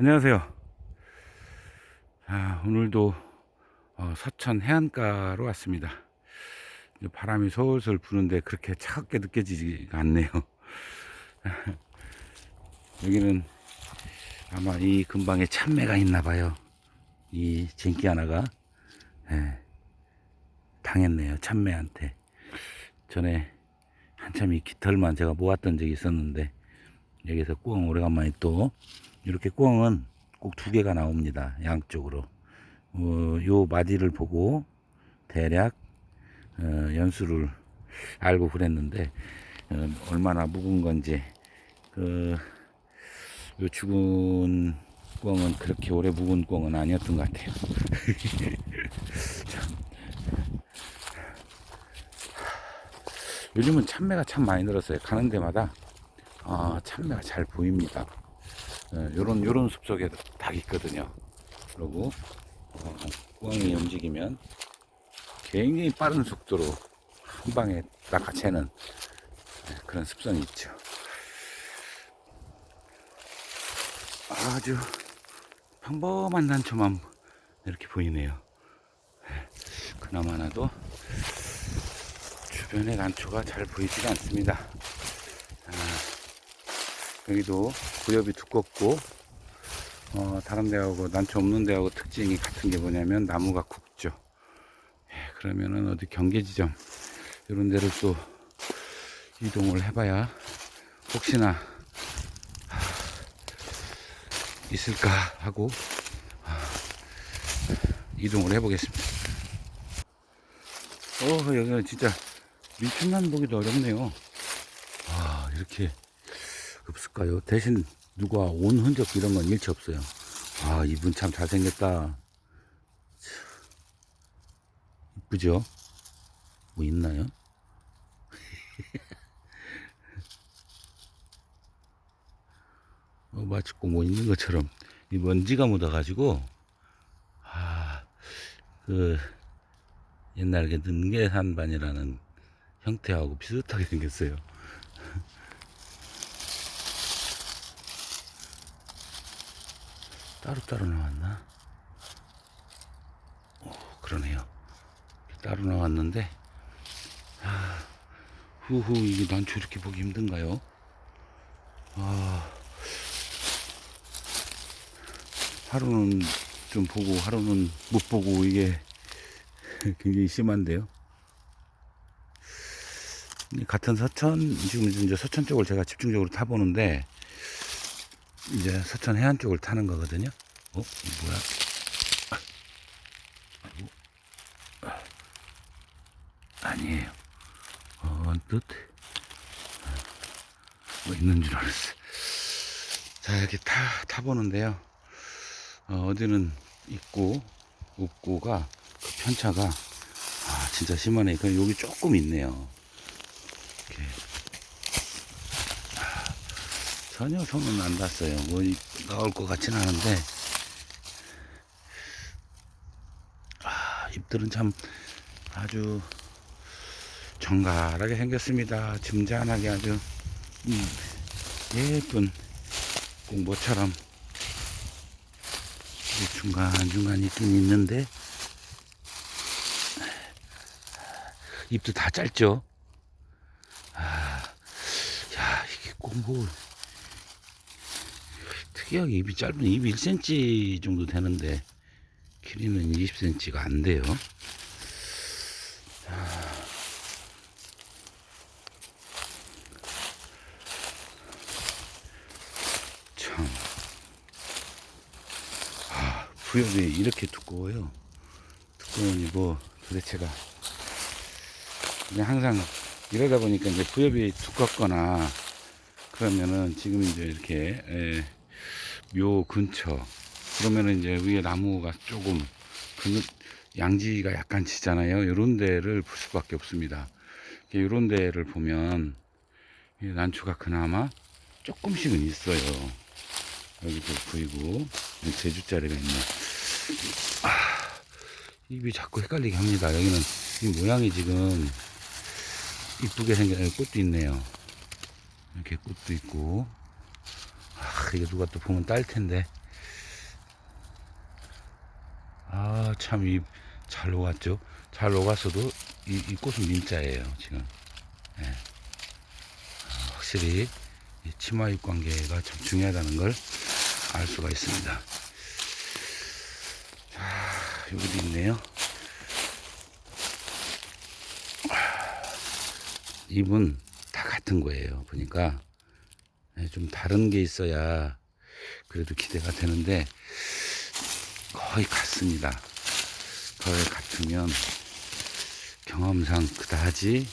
안녕하세요. 아, 오늘도 어, 서천 해안가로 왔습니다. 바람이 솔솔 부는데 그렇게 차갑게 느껴지지가 않네요. 여기는 아마 이 근방에 참매가 있나 봐요. 이 쟁기 하나가 예, 당했네요. 참매한테. 전에 한참 이 깃털만 제가 모았던 적이 있었는데 여기서 꽁 오래간만에 또 이렇게 꽁은 꼭 두 개가 나옵니다. 양쪽으로. 어, 요 마디를 보고 대략 어, 연수를 알고 그랬는데 어, 얼마나 묵은 건지 그, 요 죽은 꽁은 그렇게 오래 묵은 꽁은 아니었던 것 같아요. 참. 요즘은 참매가 참 많이 늘었어요. 가는 데마다 아, 참매가 잘 보입니다. 예, 요런 요런 숲속에 닭 있거든요. 그리고 어, 꾸왕이 움직이면 굉장히 빠른 속도로 한 방에 낚아채는 예, 그런 습성이 있죠. 아주 평범한 단초만 이렇게 보이네요. 예, 그나마나도 주변의 단초가 잘 보이지가 않습니다. 아, 여기도 구엽이 두껍고 어, 다른 데하고 난초 없는 데하고 특징이 같은 게 뭐냐면 나무가 굵죠. 예, 그러면은 어디 경계지점 이런 데를 또 이동을 해봐야 혹시나 하, 있을까 하고 하, 이동을 해보겠습니다. 어 여기는 진짜 밀충만 보기도 어렵네요. 아 이렇게 없을까요? 대신 누가 온 흔적 이런 건 일치 없어요. 아, 이분 참 잘생겼다. 이쁘죠? 뭐 있나요? 어, 마치 꼭 뭐 있는 것처럼 이 먼지가 묻어가지고 아, 그 옛날 그 능계산반이라는 형태하고 비슷하게 생겼어요. 따로따로 나왔나? 오, 그러네요. 따로 나왔는데, 아, 후후, 이게 난초 이렇게 보기 힘든가요? 아, 하루는 좀 보고, 하루는 못 보고, 이게 굉장히 심한데요. 이 같은 서천, 지금 이제 서천 쪽을 제가 집중적으로 타보는데, 이제 서천 해안 쪽을 타는 거거든요. 어? 이 뭐야? 아이고. 아니에요. 어, 언뜻 뭐 있는 줄 알았어. 자, 이렇게 타, 타보는데요. 어, 어디는 있고, 없고가, 그 편차가, 아, 진짜 심하네. 그 여기 조금 있네요. 이렇게. 전혀 손은 안 닿았어요. 뭐 이- 나올 것 같진 않은데 아, 잎들은 참 아주 정갈하게 생겼습니다. 점잖하게 아주 음, 예쁜 공보처럼 중간중간 있긴 있는데 잎도 다 짧죠. 아, 야 이게 공보 특이하게 입이 짧은 입이 1cm 정도 되는데 길이는 20cm가 안 돼요. 참. 아, 부엽이 이렇게 두꺼워요. 두꺼우니 뭐 도대체가 그냥 항상 이러다 보니까 이제 부엽이 두껍거나 그러면은 지금 이제 이렇게 에, 묘 근처 그러면은 이제 위에 나무가 조금 그 양지가 약간 지잖아요. 이런 데를 볼 수밖에 없습니다. 이런 데를 보면 이 난초가 그나마 조금씩은 있어요. 여기도 보이고 제주자리가 있네. 아, 입이 자꾸 헷갈리게 합니다. 여기는 이 모양이 지금 이쁘게 생긴 꽃도 있네요. 이렇게 꽃도 있고 아, 아, 이게 누가 또 보면 딸 텐데. 아, 참, 이, 잘 녹았죠? 잘 녹았어도, 이, 이 꽃은 민자예요, 지금. 예. 아, 확실히, 이 치마입 관계가 참 중요하다는 걸 알 수가 있습니다. 자, 여기도 있네요. 아, 입은 다 같은 거예요, 보니까. 좀 다른 게 있어야 그래도 기대가 되는데 거의 같습니다. 거의 같으면 경험상 그다지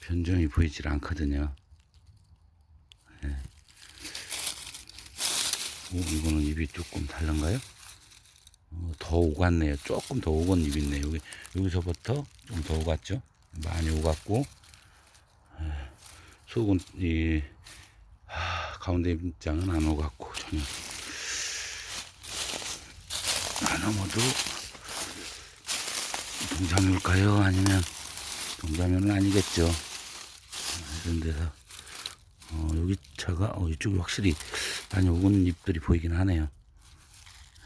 변종이 보이질 않거든요. 예. 오, 이거는 입이 조금 다른가요? 어, 더 오갔네요. 조금 더 오건 입이 있네요. 여기, 여기서부터 좀 더 오갔죠? 많이 오갔고, 예. 속은, 이, 하, 가운데 입장은 안 오갔고, 전혀. 하나모도 동자묘일까요? 아니면 동자묘는 아니겠죠. 이런 데서 어, 여기 차가 어, 이쪽이 확실히 많이 오는 잎들이 보이긴 하네요.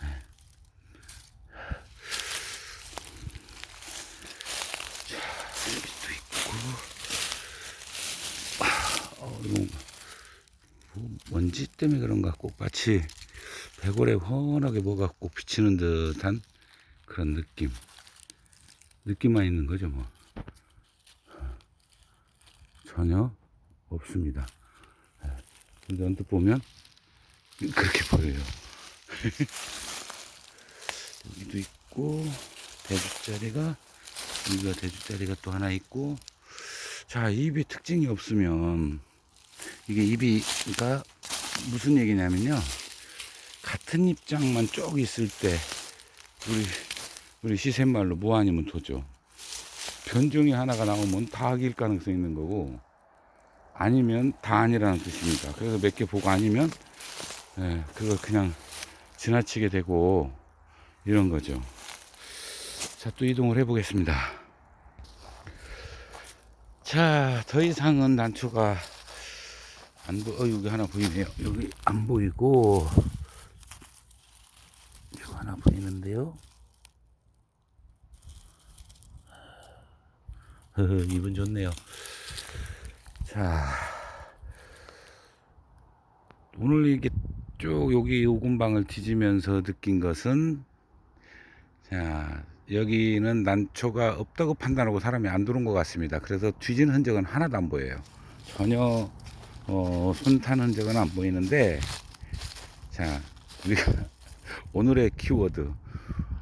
네. 자, 여기도 있고 아, 어, 이거 뭐 먼지 때문에 그런가 꽃밭이 배골에 훤하게 뭐가 꼭 비치는 듯한 그런 느낌. 느낌만 있는 거죠, 뭐. 전혀 없습니다. 예. 근데 언뜻 보면 그렇게 보여요. 여기도 있고, 대주자리가, 여기가 대주자리가 또 하나 있고, 자, 입이 특징이 없으면, 이게 입이, 그러니까 무슨 얘기냐면요. 같은 입장만 쭉 있을 때 우리 우리 시샘말로 뭐 아니면 도죠. 변종이 하나가 나오면 다 악일 가능성이 있는 거고 아니면 다 아니라는 뜻입니다. 그래서 몇 개 보고 아니면 예, 그거 그냥 지나치게 되고 이런 거죠. 자, 또 이동을 해 보겠습니다. 자, 더 이상은 난초가 안 보, 어, 여기 하나 보이네요. 여기 안 보이고, 이거 하나 보이는데요. 허허, 기분 좋네요. 자, 오늘 이게 쭉 여기 오군방을 뒤지면서 느낀 것은, 자, 여기는 난초가 없다고 판단하고 사람이 안 들어온 것 같습니다. 그래서 뒤진 흔적은 하나도 안 보여요. 전혀, 어, 손탄 흔적은 안 보이는데, 자, 우리가 오늘의 키워드.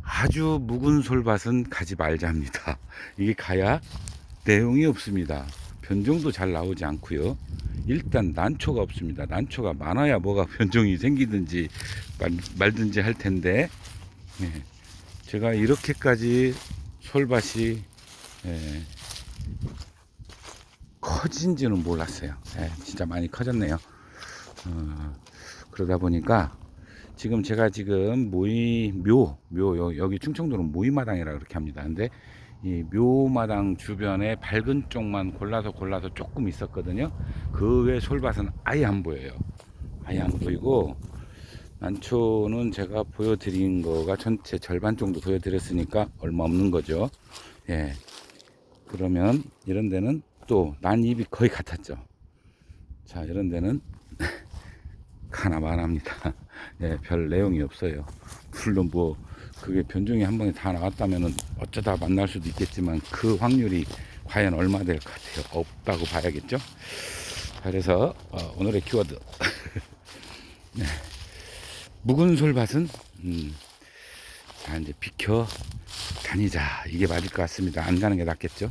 아주 묵은 솔밭은 가지 말자입니다. 이게 가야 내용이 없습니다. 변종도 잘 나오지 않고요. 일단 난초가 없습니다. 난초가 많아야 뭐가 변종이 생기든지 말, 말든지 할 텐데 네. 제가 이렇게까지 솔밭이 예, 커진 지는 몰랐어요. 예, 진짜 많이 커졌네요. 어, 그러다 보니까 지금 제가 지금 모이 묘, 묘 여- 여기 충청도는 모이마당이라 그렇게 합니다. 근데 이 묘마당 주변에 밝은 쪽만 골라서 골라서 조금 있었거든요. 그 외 솔밭은 아예 안 보여요. 아예 안 보이고 난초는 제가 보여드린 거가 전체 절반 정도 보여드렸으니까 얼마 없는 거죠. 예. 그러면 이런 데는 또 난입이 거의 같았죠. 자, 이런 데는 하나만 합니다. 예, 별 내용이 없어요. 물론 뭐 그게 변종이 한 번에 다 나왔다면은 어쩌다 만날 수도 있겠지만 그 확률이 과연 얼마 될 것 같아요. 없다고 봐야겠죠. 자, 그래서 어, 오늘의 키워드 네. 묵은 솔밭은 음, 자 이제 비켜 다니자 이게 맞을 것 같습니다. 안 가는 게 낫겠죠.